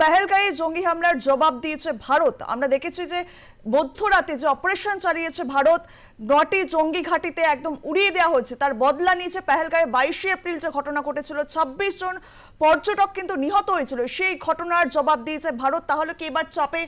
পেহেলগাঁয়ে জঙ্গি হামলার জবাব দিয়েছে ভারত। আমরা দেখেছি যে মধ্যরাতে যে অপারেশন চালিয়েছে ভারত, নটি জঙ্গি ঘাঁটিতে একদম উড়িয়ে দেওয়া হয়েছে। তার বদলা নিয়েছে পেহেলগাঁয়ে বাইশে এপ্রিল যে ঘটনা ঘটেছিল, ছাব্বিশ জন পর্যটক কিন্তু নিহত হয়েছিল। সেই ঘটনার জবাব দিয়েছে ভারত। তাহলে কি এবার চাপে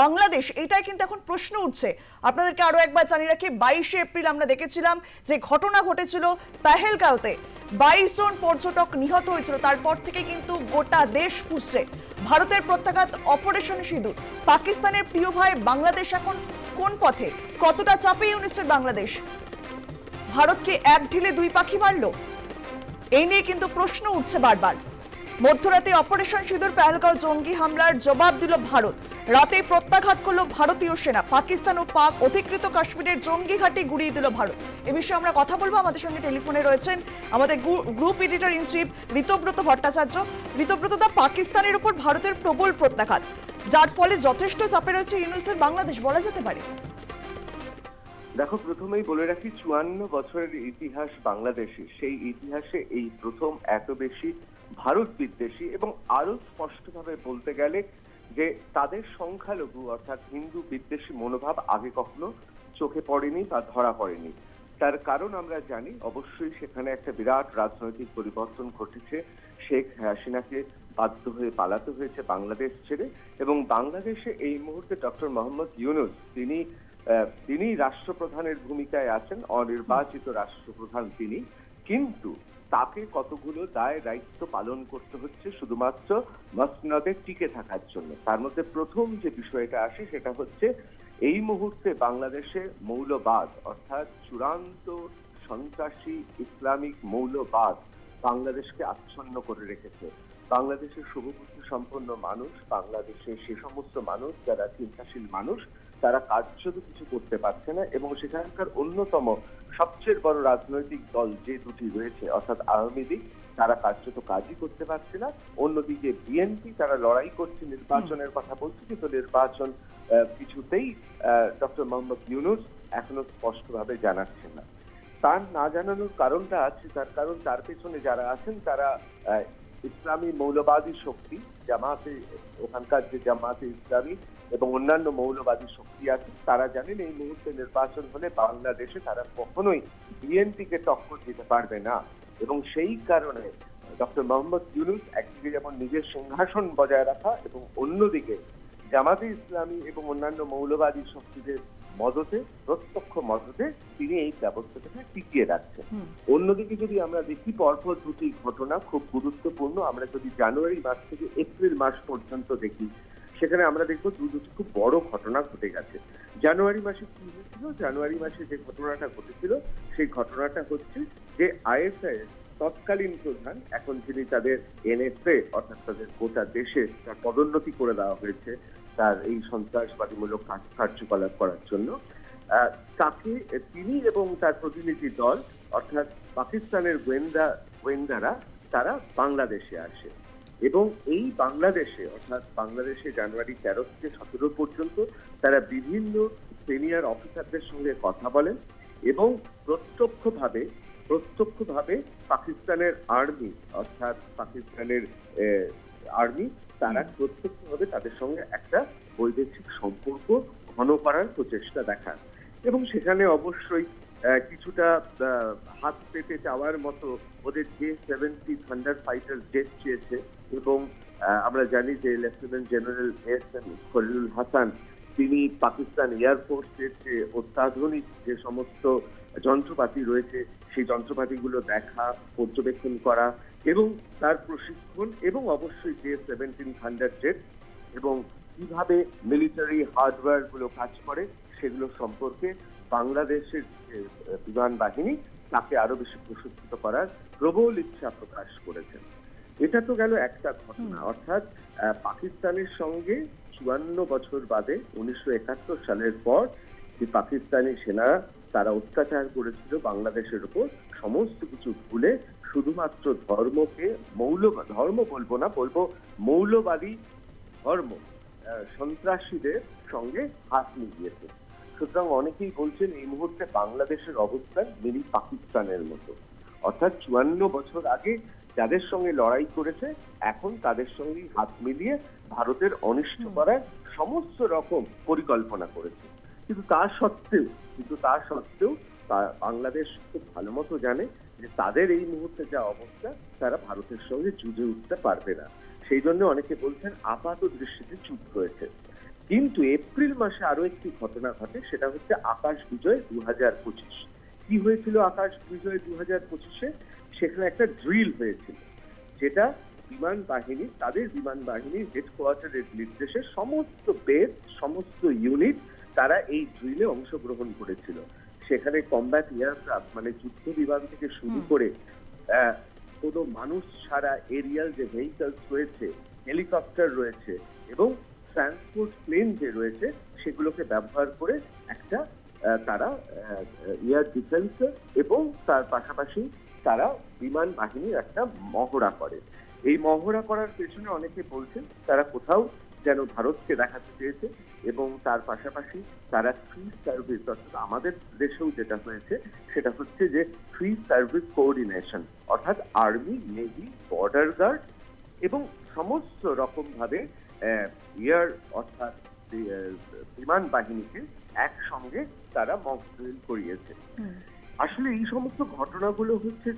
বাংলাদেশ? এটাই কিন্তু এখন প্রশ্ন উঠছে। আপনাদেরকে আরও একবার জানিয়ে রাখি, বাইশে এপ্রিল আমরা দেখেছিলাম যে ঘটনা ঘটেছিল পেহেলগাঁওতে। বাইশ জন পর্যটক নিহত হয়েছিল। তারপর থেকে কিন্তু গোটা দেশ পুষছে। ভারতের প্রত্যাঘাত অপারেশন সিঁদুর। পাকিস্তানের প্রিয় ভাই বাংলাদেশ এখন কোন পথে? কতটা চাপে ইউনিসেফ বাংলাদেশ? ভারতকে এক ঢিলে দুই পাখি মারল? এই নিয়ে কিন্তু প্রশ্ন উঠছে বারবার। মধ্যরাতে অপারেশন সিঁদুর, পেহেলগাঁও জঙ্গি হামলার জবাব দিল ভারত। রাতে প্রত্যাঘাত করল ভারতীয় সেনা। পাকিস্তান ও পাক অধিকৃত কাশ্মীরের জঙ্গি ঘাঁটি গুড়িয়ে দিল ভারত। এ বিষয়ে আমরা কথা বলব। আমাদের সঙ্গে টেলিফোনে রয়েছেন আমাদের group editor in chief Ritabrata Bhattacharya. Ritabrata দা, পাকিস্তানের উপর ভারতের প্রবল প্রত্যাঘাত। যার ফলে যথেষ্ট চাপে রয়েছে ইউনিসের বাংলাদেশ। বলা যেতে পারে। দেখো, প্রথমেই বলে রাখি, চুয়ান্ন বছরের ইতিহাস বাংলাদেশে। সেই ইতিহাসে এই প্রথম এত বেশি ভারত বিদ্বেষী এবং আরও স্পষ্টভাবে বলতে গেলে যে তাদের সংখ্যালঘু অর্থাৎ হিন্দু বিদ্বেষী মনোভাব আগে কখনো চোখে পড়েনি বা ধরা পড়েনি। তার কারণ আমরা জানি, অবশ্যই সেখানে একটা বিরাট রাজনৈতিক পরিবর্তন ঘটেছে। শেখ হাসিনাকে বাধ্য হয়ে পালাতে হয়েছে বাংলাদেশ ছেড়ে এবং বাংলাদেশে এই মুহূর্তে ডক্টর মোহাম্মদ ইউনুস, তিনি তিনি রাষ্ট্রপ্রধানের ভূমিকায় আছেন, অনির্বাচিত রাষ্ট্রপ্রধান তিনি। কিন্তু তাকে কতগুলো দায় দায়িত্ব পালন করতে হচ্ছে শুধুমাত্র মসনদে টিকে থাকার জন্য। তার মধ্যে প্রথম যে বিষয়টা আসে সেটা হচ্ছে, এই মুহূর্তে বাংলাদেশে মৌলবাদ, অর্থাৎ চূড়ান্ত সন্ত্রাসী ইসলামিক মৌলবাদ বাংলাদেশকে আচ্ছন্ন করে রেখেছে। বাংলাদেশের শুভবুদ্ধি সম্পন্ন মানুষ, বাংলাদেশের সে সমস্ত মানুষ যারা চিন্তাশীল মানুষ তারা কার্যত কিছু করতে পারছে না এবং সেখানকার অন্যতম সবচেয়ে বড় রাজনৈতিক দল যে দুটি রয়েছে, অর্থাৎ আওয়ামী লীগ, তারা কার্যত কাজই করতে পারছে না। অন্যদিকে বিএনপি তারা লড়াই করছে নির্বাচনের কথা বলছে, কিন্তু নির্বাচন কিছুতেই ডক্টর মোহাম্মদ ইউনুস এখনও স্পষ্টভাবে জানাচ্ছেন না। তার না জানানোর কারণটা আছে, তার কারণ তার পেছনে যারা আছেন, তারা ইসলামী মৌলবাদী শক্তি, জামাতে, ওখানকার যে জামাতে ইসলামী এবং অন্যান্য মৌলবাদী শক্তি আছে তারা জানেন এই মুহূর্তে নির্বাচন হলে বাংলাদেশে তারা কখনোই বিএনপিকে টক্কর দিতে পারবে না। এবং সেই কারণে ডক্টর মোহাম্মদ ইউনুস একদিকে যেমন নিজের সিংহাসন বজায় রাখা এবং অন্যদিকে জামাতে ইসলামী এবং অন্যান্য মৌলবাদী শক্তিদের মদতে প্রত্যক্ষ মদতে তিনি এই ব্যবস্থাটাকে টিকিয়ে রাখছেন। অন্যদিকে যদি আমরা দেখি পরপর দুটি ঘটনা খুব গুরুত্বপূর্ণ। আমরা যদি জানুয়ারি মাস থেকে এপ্রিল মাস পর্যন্ত দেখি সেখানে আমরা দেখব দু দুটি খুব বড় ঘটনা ঘটে গেছে। জানুয়ারি মাসে কি হয়েছিল? জানুয়ারি মাসে যে ঘটনাটা ঘটেছিল, সেই ঘটনাটা হচ্ছে যে আইএসআই তৎকালীন প্রধান, এখন যিনি তাদের এনএসএ, অর্থাৎ তাদের গোটা দেশে তার পদোন্নতি করে দেওয়া হয়েছে তার এই সন্ত্রাসবাদীমূলক কার্যকলাপ করার জন্য তাকে তিনি এবং তার প্রতিনিধি দল, অর্থাৎ পাকিস্তানের গোয়েন্দা, গোয়েন্দারা, তারা বাংলাদেশে আসে। এবং এই বাংলাদেশে অর্থাৎ বাংলাদেশে জানুয়ারি তেরো থেকে সতেরো পর্যন্ত তারা বিভিন্ন সিনিয়র অফিসারদের সঙ্গে কথা বলেন এবং প্রত্যক্ষভাবে প্রত্যক্ষভাবে পাকিস্তানের আর্মি অর্থাৎ পাকিস্তানের আর্মি তারা প্রত্যক্ষভাবে তাদের সঙ্গে একটা বৈদেশিক সম্পর্ক ঘন করার প্রচেষ্টা দেখান। এবং সেখানে অবশ্যই কিছুটা হাত পেতে চাওয়ার মতো ওদের যে সেভেন্টি থান্ডার ফাইটার জেট চেয়েছে। এবং আমরা জানি যে lieutenant general S M Khalilul Hasan তিনি পাকিস্তান এয়ারফোর্সের যে অত্যাধুনিক যে সমস্ত যন্ত্রপাতি রয়েছে, সেই যন্ত্রপাতিগুলো দেখা, পর্যবেক্ষণ করা এবং তার প্রশিক্ষণ এবং অবশ্যই যে সেভেন্টিন থান্ডার জেট এবং কীভাবে মিলিটারি হার্ডওয়্যারগুলো কাজ করে, সেগুলো সম্পর্কে বাংলাদেশের বিমান বাহিনী তাকে আরও বেশি প্রশিক্ষিত করার প্রবল ইচ্ছা প্রকাশ করেছেন এটা তো গেল একটা ঘটনা। অর্থাৎ পাকিস্তানের সঙ্গে চুয়ান্ন বছর বাদে উনিশশো একাত্তর সালের পর যে পাকিস্তানি সেনা তারা অত্যাচার করেছিল বাংলাদেশের উপর সমস্ত কিছু ভুলে শুধুমাত্র ধর্মকে মৌল ধর্ম বলব না বলব মৌলবাদী ধর্ম সন্ত্রাসীদের সঙ্গে হাত মিলিয়েছে। সুতরাং অনেকেই বলছেন এই মুহূর্তে বাংলাদেশের অবস্থান মিনি পাকিস্তানের মতো। অর্থাৎ চুয়ান্ন বছর আগে যাদের সঙ্গে লড়াই করেছে এখন তাদের সঙ্গে হাত মিলিয়ে ভারতের অনিষ্ট করার সমস্ত রকম পরিকল্পনা করেছে। কিন্তু তা সত্ত্বেও কিন্তু তা সত্ত্বেও বাংলাদেশ খুব ভালো মতো জানে যে তাদের এই মুহূর্তে যা অবস্থা তারা ভারতের সঙ্গে যুঝে উঠতে পারবে না। সেই জন্য অনেকে বলছেন আপাত দৃষ্টিতে চুপ রয়েছে। কিন্তু এপ্রিল মাসে আরও একটি ঘটনা ঘটে সেটা হচ্ছে আকাশ বিজয় দু হাজার পঁচিশ। কি হয়েছিল আকাশ বিজয় দু হাজার পঁচিশে? সেখানে একটা ড্রিল হয়েছিল যেটা বিমান বাহিনী তাদের বিমান বাহিনীর হেডকোয়ার্টারের নির্দেশে সমস্ত বেস সমস্ত ইউনিট তারা এই ড্রিলে অংশগ্রহণ করেছিল। সেখানে কম্ব্যাট এয়ারক্রাফট মানে যুদ্ধ বিমান থেকে শুরু করে কোনো মানুষ ছাড়া এরিয়াল যে ভেহিকলস রয়েছে হেলিকপ্টার রয়েছে এবং ট্রান্সপোর্ট প্লেন যে রয়েছে সেগুলোকে ব্যবহার করে একটা তারা এয়ার ডিফেন্স এবং তার পাশাপাশি তারা বিমান বাহিনীর একটা মহড়া করে। এই মহড়া করার পেছনে অনেকে বলছেন তারা কোথাও যেন ভারতকে দেখাতে চেয়েছে এবং তার পাশাপাশি তারা ফ্রি সার্ভিস অর্থাৎ আমাদের দেশেও যেটা হয়েছে, সেটা হচ্ছে যে ফ্রি সার্ভিস কোঅর্ডিনেশন অর্থাৎ আর্মি নেভি বর্ডার গার্ড এবং সমস্ত রকম ভাবে এয়ার অর্থাৎ বিমান বাহিনীকে একসঙ্গে তারা মক করিয়েছে। আসলে এই সমস্ত ঘটনাগুলো হচ্ছে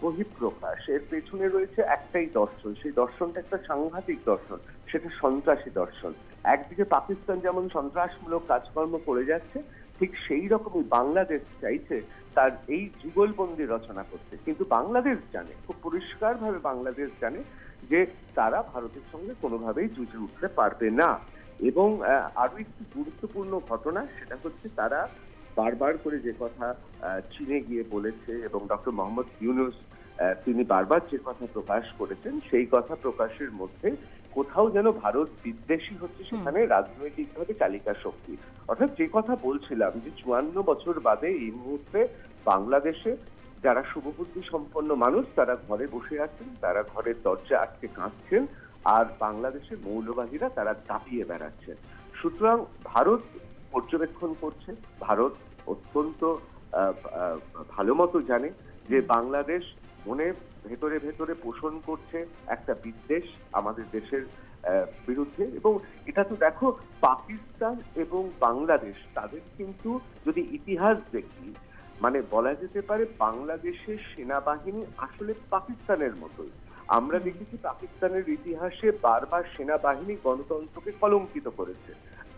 বহিঃপ্রকাশ। এর পেছনে রয়েছে একটাই দর্শন। সেই দর্শনটা একটা সাংঘাতিক দর্শন। সেটা সন্ত্রাসী দর্শন। একদিকে পাকিস্তান যেমন সন্ত্রাসমূলক কাজকর্ম করে যাচ্ছে, ঠিক সেই রকমই বাংলাদেশ চাইছে তার এই যুগলবন্দি রচনা করতে। কিন্তু বাংলাদেশ জানে, খুব পরিষ্কারভাবে বাংলাদেশ জানে যে তারা ভারতের সঙ্গে কোনোভাবেই জুঝে উঠতে পারবে না। এবং আরও একটি গুরুত্বপূর্ণ ঘটনা, সেটা হচ্ছে তারা বারবার করে যে কথা চীনে গিয়ে বলেছে এবং ডক্টর মোহাম্মদ ইউনুস তিনি বারবার যে কথা প্রকাশ করেছেন সেই কথা প্রকাশের মধ্যে কোথাও যেন ভারত বিদ্বেষী হচ্ছে সেখানে রাজনৈতিকভাবে চালিকা শক্তি। অর্থাৎ যে কথা বলছিলাম যে চুয়ান্ন বছর বাদে এই মুহূর্তে বাংলাদেশে যারা শুভবুদ্ধি সম্পন্ন মানুষ তারা ঘরে বসে আছেন তারা ঘরের দরজা আটকে কাঁদছেন আর বাংলাদেশের মৌলবাদীরা তারা দাপিয়ে বেড়াচ্ছেন। সুতরাং ভারত পর্যবেক্ষণ করছে ভারত অত্যন্ত ভালো মতো জানে যে বাংলাদেশ মনে ভেতরে ভেতরে পোষণ করছে একটা বিদ্বেষ আমাদের দেশের বিরুদ্ধে। এবং এটা তো দেখো পাকিস্তান এবং বাংলাদেশ তাদের কিন্তু যদি ইতিহাস দেখি মানে বলা যেতে পারে বাংলাদেশের সেনাবাহিনী আসলে পাকিস্তানের মতোই। আমরা দেখেছি পাকিস্তানের ইতিহাসে বারবার সেনাবাহিনী গণতন্ত্রকে কলঙ্কিত করেছে।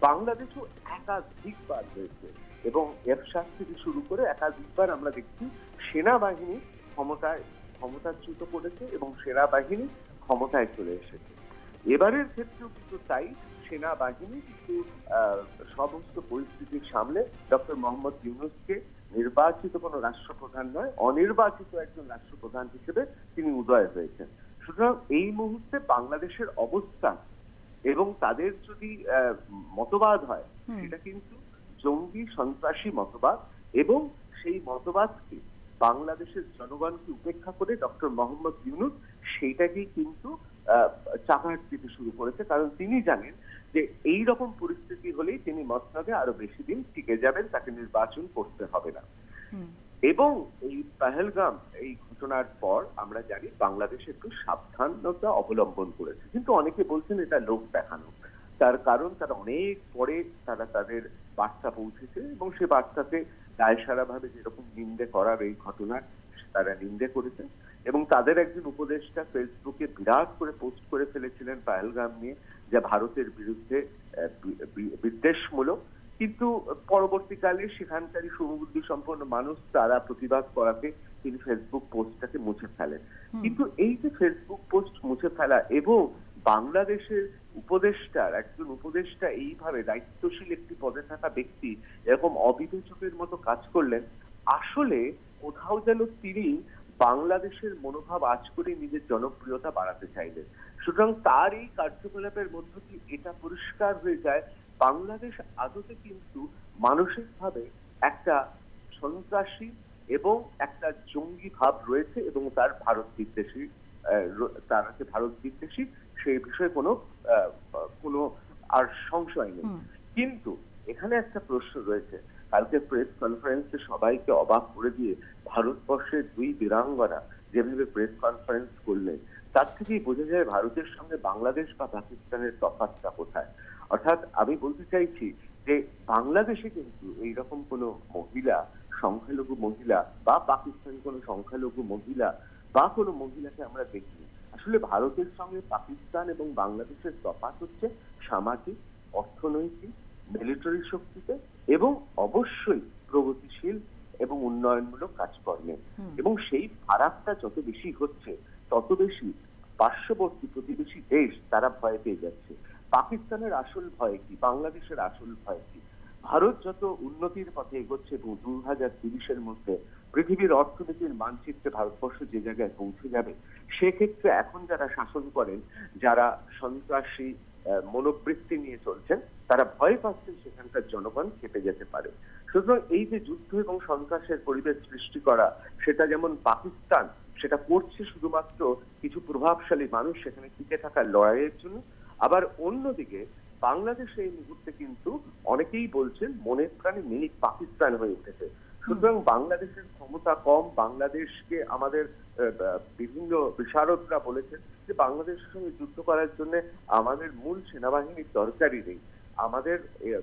বাংলাদেশও একাধিকবার হয়েছে এবং এরশাদ থেকে শুরু করে একাধিকবার আমরা দেখছি সেনাবাহিনী ক্ষমতায়, ক্ষমতাচ্যুত করেছে এবং সেনাবাহিনী ক্ষমতায় চলে এসেছে। এবারের ক্ষেত্রেও কিন্তু তাই সেনাবাহিনী কিন্তু সমস্ত পরিস্থিতির সামনে ডক্টর মোহাম্মদ ইউনুসকে নির্বাচিত কোনো রাষ্ট্রপ্রধান নয়, অনির্বাচিত একজন রাষ্ট্রপ্রধান হিসেবে তিনি উদয় হয়েছেন। সুতরাং এই মুহূর্তে বাংলাদেশের অবস্থান এবং তাদের যদি মতবাদ হয় সেটা কিন্তু জঙ্গি সন্ত্রাসী মতবাদ এবং সেই মতবাদকে বাংলাদেশের জনগণকে উপেক্ষা করে ডক্টর মোহাম্মদ ইউনুস সেইটাকেই কিন্তু আহ, চাপাট দিতে শুরু করেছে। কারণ তিনি জানেন যে এই রকম পরিস্থিতি হলেই তিনি মসনদে আরও বেশি দিন টিকে যাবেন তাকে নির্বাচন করতে হবে না। এবং এই পেহেলগাম, এই ঘটনার পর আমরা জানি বাংলাদেশ একটু সাবধানতা অবলম্বন করেছে। কিন্তু অনেকে বলছেন এটা লোক দেখানো। তার কারণ তারা অনেক পরে তারা তাদের বার্তা পৌঁছেছে এবং সে বার্তাতে দায়সারা ভাবে যেরকম নিন্দে করার এই ঘটনার তারা নিন্দে করেছে। এবং তাদের একজন উপদেষ্টা ফেসবুকে বিরাট করে পোস্ট করে ফেলেছিলেন পাহেলগাম নিয়ে যা ভারতের বিরুদ্ধে বিদ্বেষমূলক কিন্তু পরবর্তীকালে সেখানকারই শুভবুদ্ধি সম্পন্ন মানুষ তারা প্রতিবাদ করাতে তিনি ফেসবুক পোস্টটাকে মুছে ফেলেন। কিন্তু এই যে ফেসবুক পোস্ট মুছে ফেলা এবং বাংলাদেশের উপদেষ্টার একজন উপদেষ্টা এইভাবে দায়িত্বশীল একটি পদে থাকা ব্যক্তি এরকম অবিবেচকের মতো কাজ করলেন আসলে কোথাও যেন তিনি বাংলাদেশের মনোভাব আজ করে নিজের জনপ্রিয়তা বাড়াতে চাইলেন। সুতরাং তার এই কার্যকলাপের মধ্য দিয়ে এটা পরিষ্কার হয়ে যায় বাংলাদেশ আদতে কিন্তু মানসিকভাবে একটা সন্ত্রাসী এবং একটা জঙ্গি ভাব রয়েছে এবং তার ভারত বিদ্বেষী তার হচ্ছে ভারত বিদ্বেষী সেই বিষয়ে কোনো কোনো আর সংশয় নেই। কিন্তু এখানে একটা প্রশ্ন রয়েছে। কালকে প্রেস কনফারেন্সে সবাইকে অবাক করে দিয়ে ভারতবর্ষের দুই বীরাঙ্গনা যেভাবে প্রেস কনফারেন্স করলেন তার থেকেই বোঝা যায় ভারতের সঙ্গে বাংলাদেশ বা পাকিস্তানের তফাৎটা কোথায়। অর্থাৎ আমি বলতে চাইছি যে বাংলাদেশে কিন্তু এইরকম কোনো মহিলা সংখ্যালঘু মহিলা বা পাকিস্তান কোনো সংখ্যালঘু মহিলা বা কোনো মহিলাকে আমরা দেখিনি। আসলে ভারতের সঙ্গে পাকিস্তান এবং বাংলাদেশের তফাৎ হচ্ছে সামাজিক অর্থনৈতিক মিলিটারি শক্তিতে এবং অবশ্যই প্রগতিশীল এবং উন্নয়নমূলক কাজকর্মে। এবং সেই ফারাকটা যত বেশি হচ্ছে তত বেশি পার্শ্ববর্তী প্রতিবেশী দেশ তারা ভয় পেয়ে যাচ্ছে। পাকিস্তানের আসল ভয় কি? বাংলাদেশের আসল ভয় কি? ভারত যত উন্নতির পথে এগোচ্ছে এবং দু হাজার তিরিশের মধ্যে পৃথিবীর অর্থনীতির মানচিত্রে ভারতবর্ষ যে জায়গায় পৌঁছে যাবে, সেক্ষেত্রে এখন যারা শাসন করেন, যারা সন্ত্রাসী মনোবৃত্তি নিয়ে চলছেন, তারা ভয় পাচ্ছেন সেখানকার জনগণ খেপে যেতে পারে। সুতরাং এই যে যুদ্ধ এবং সন্ত্রাসের পরিবেশ সৃষ্টি করা, সেটা যেমন পাকিস্তান, সেটা করছে শুধুমাত্র কিছু প্রভাবশালী মানুষ সেখানে টিকে থাকার লড়াইয়ের জন্য আবার অন্যদিকে বাংলাদেশ এই মুহূর্তে কিন্তু অনেকেই বলছেন মনের প্রাণে মিনি পাকিস্তান হয়ে উঠেছে। সুতরাং বাংলাদেশের ক্ষমতা কম বাংলাদেশকে আমাদের বিভিন্ন বিশারদরা বলেছেন যে বাংলাদেশের সঙ্গে যুদ্ধ করার জন্য আমাদের মূল সেনাবাহিনীর দরকারই নেই। আমাদের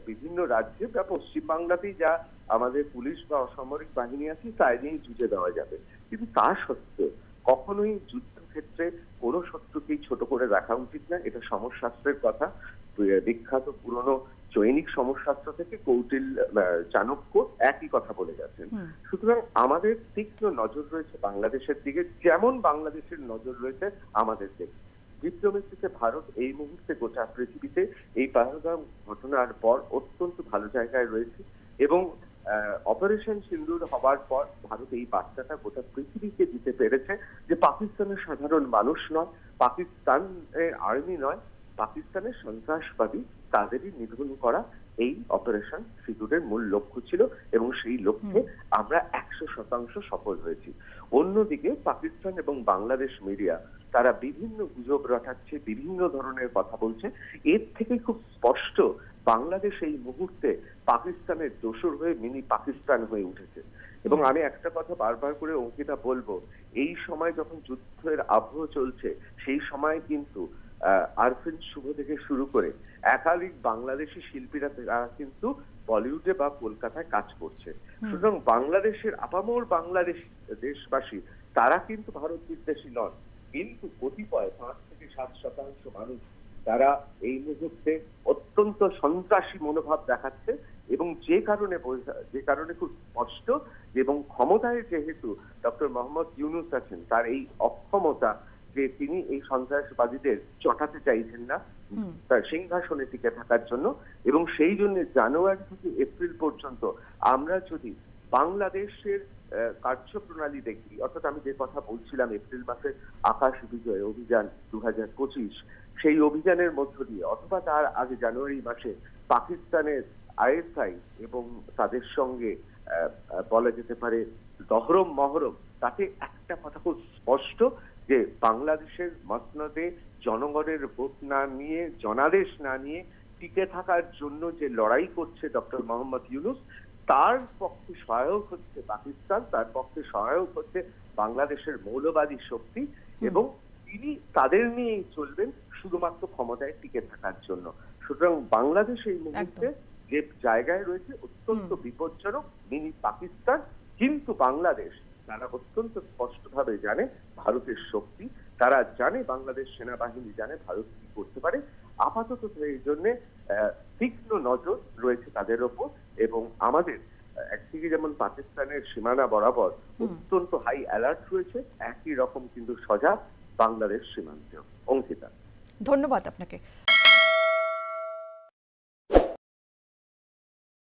বিভিন্ন রাজ্যে বা পশ্চিম বাংলাতেই যা আমাদের পুলিশ বা অসামরিক বাহিনী আছে তাই নিয়েই জুজে দেওয়া যাবে। কিন্তু তা সত্ত্বেও কখনোই যুদ্ধক্ষেত্রে কোনো সত্যকেই ছোট করে রাখা উচিত না এটা সমরশাস্ত্রের কথা। বিখ্যাত পুরনো চৈনিক সমরশাস্ত্র থেকে কৌটিল চাণক্য একই কথা বলে গেছেন। সুতরাং আমাদের তীক্ষ্ণ নজর রয়েছে বাংলাদেশের দিকে যেমন বাংলাদেশের নজর রয়েছে আমাদের দিকে। ডিপ্লোমেসিতে ভারত এই মুহূর্তে গোটা পৃথিবীতে এই পাহলগাম ঘটনার পর অত্যন্ত ভালো জায়গায় রয়েছে এবং অপারেশন সিন্দুর হবার পর ভারত এই বার্তাটা গোটা পৃথিবীকে দিতে পেরেছে যে পাকিস্তানের সাধারণ মানুষ নয় পাকিস্তানের আর্মি নয় পাকিস্তানের সন্ত্রাসবাদী তাদেরই নিধন করা এই অপারেশন সিঁদুরের মূল লক্ষ্য ছিল এবং সেই লক্ষ্যে আমরা একশো শতাংশ সফল হয়েছি। অন্যদিকে পাকিস্তান এবং বাংলাদেশ মিডিয়া তারা বিভিন্ন গুজব রটাচ্ছে বিভিন্ন ধরনের কথা বলছে। এর থেকে খুব স্পষ্ট বাংলাদেশ এই মুহূর্তে পাকিস্তানের দোসর হয়ে মিনি পাকিস্তান হয়ে উঠেছে। এবং আমি একটা কথা বারবার করে অঙ্কিতা বলব এই সময় যখন যুদ্ধের আবহ চলছে সেই সময় কিন্তু আরফিন শুভ থেকে শুরু করে একাধিক বাংলাদেশি শিল্পীরা তারা কিন্তু বলিউডে বা কলকাতায় কাজ করছে। সুতরাং বাংলাদেশের আপামর বাংলাদেশ দেশবাসী তারা কিন্তু ভারত বিদ্বেষী নন। কিন্তু কতিপয় পাঁচ থেকে সাত শতাংশ মানুষ তারা এই মুহূর্তে অত্যন্ত সন্ত্রাসী মনোভাব দেখাচ্ছে এবং যে কারণে যে কারণে খুব স্পষ্ট এবং ক্ষমতায় যেহেতু ডক্টর মোহাম্মদ ইউনুস আছেন তার এই অক্ষমতা যে তিনি এই সন্ত্রাসবাদীদের চটাতে চাইছেন না তার সিংহাসনে টিকে থাকার জন্য এবং সেই জন্য জানুয়ারি থেকে এপ্রিল পর্যন্ত আমরা যদি বাংলাদেশের কার্যপ্রণালী দেখি অর্থাৎ আমি যে কথা বলছিলাম এপ্রিল মাসে আকাশ বিজয় অভিযান দু হাজার পঁচিশ সেই অভিযানের মধ্য দিয়ে অথবা তার আগে জানুয়ারি মাসে পাকিস্তানের আইএসআই এবং তাদের সঙ্গে বলা যেতে পারে দহরম মহরম তাতে একটা কথা খুব স্পষ্ট যে বাংলাদেশের মসনদে জনগণের ভোট না নিয়ে জনাদেশ না নিয়ে টিকে থাকার জন্য যে লড়াই করছে ডক্টর মোহাম্মদ ইউনুস তার পক্ষে সহায়ক হচ্ছে পাকিস্তান তার পক্ষে সহায়ক হচ্ছে বাংলাদেশের মৌলবাদী শক্তি এবং তিনি তাদের নিয়েই চলবেন। শুধুমাত্র ক্ষমতায় টিকে থাকার জন্য। সুতরাং বাংলাদেশ এই মুহূর্তে যে জায়গায় রয়েছে অত্যন্ত বিপজ্জনক মিনি পাকিস্তান কিন্তু বাংলাদেশ তারা অত্যন্ত স্পষ্টভাবে জানে ভারতের শক্তি তারা জানে বাংলাদেশ সেনাবাহিনী জানে ভারত কি করতে পারে। আপাতত এই জন্য তীক্ষ্ণ নজর রয়েছে তাদের ওপর এবং আমাদের একদিকে যেমন পাকিস্তানের সীমানা বরাবর অত্যন্ত হাই অ্যালার্ট রয়েছে একই রকম কিন্তু সজাগ বাংলাদেশ সীমান্তেও। অঙ্কিতা। ধন্যবাদ আপনাকে